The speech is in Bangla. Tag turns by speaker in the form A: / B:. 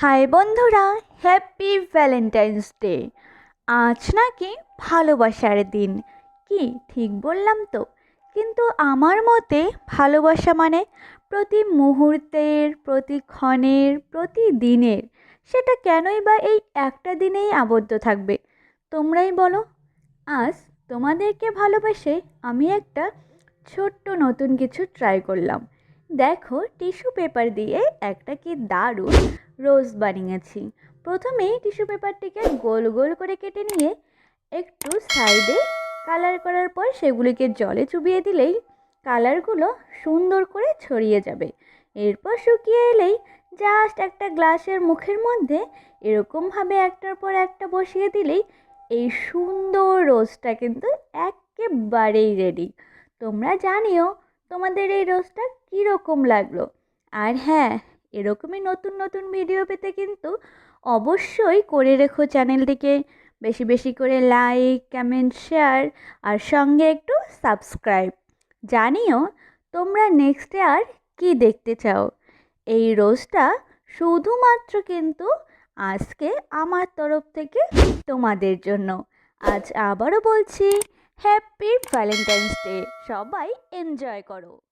A: হাই বন্ধুরা হ্যাপি ভ্যালেন্টাইন্স ডে আজ নাকি ভালোবাসার দিন। কি, ঠিক বললাম তো? কিন্তু আমার মতে ভালোবাসা মানে প্রতি মুহূর্তের, প্রতি ক্ষণের, প্রতি দিনের, সেটা কেনই বা এই একটা দিনেই আবদ্ধ থাকবে? তোমরাই বলো। আজ তোমাদেরকে ভালোবেসে আমি একটা ছোট্ট নতুন কিছু ট্রাই করলাম। দেখো টিস্যু পেপার দিয়ে একটা কি দারুণ রোজ বানিয়েছি। প্রথমেই টিস্যু পেপারটিকে গোল গোল করে কেটে নিয়ে একটু সাইডে কালার করার পর সেগুলিকে জলে চুবিয়ে দিলেই কালারগুলো সুন্দর করে ছড়িয়ে যাবে। এরপর শুকিয়ে এলেই জাস্ট একটা গ্লাসের মুখের মধ্যে এরকমভাবে একটার পর একটা বসিয়ে দিলেই এই সুন্দর রোজটা কিন্তু একেবারেই রেডি। তোমরা জানিও তোমাদের এই রোজটা কীরকম লাগল? আর হ্যাঁ এরকমই নতুন নতুন ভিডিও পেতে কিন্তু অবশ্যই করে রেখো চ্যানেলটিকে। বেশি বেশি করে লাইক কমেন্ট শেয়ার আর সঙ্গে একটু সাবস্ক্রাইব জানিও, তোমরা নেক্সটে আর কি দেখতে চাও? এই রোজটা শুধুমাত্র কিন্তু আজকে আমার তরফ থেকে তোমাদের জন্য। আজ আবারও বলছি হ্যাপি ভ্যালেন্টাইন্স ডে। সবাই এনজয় করো।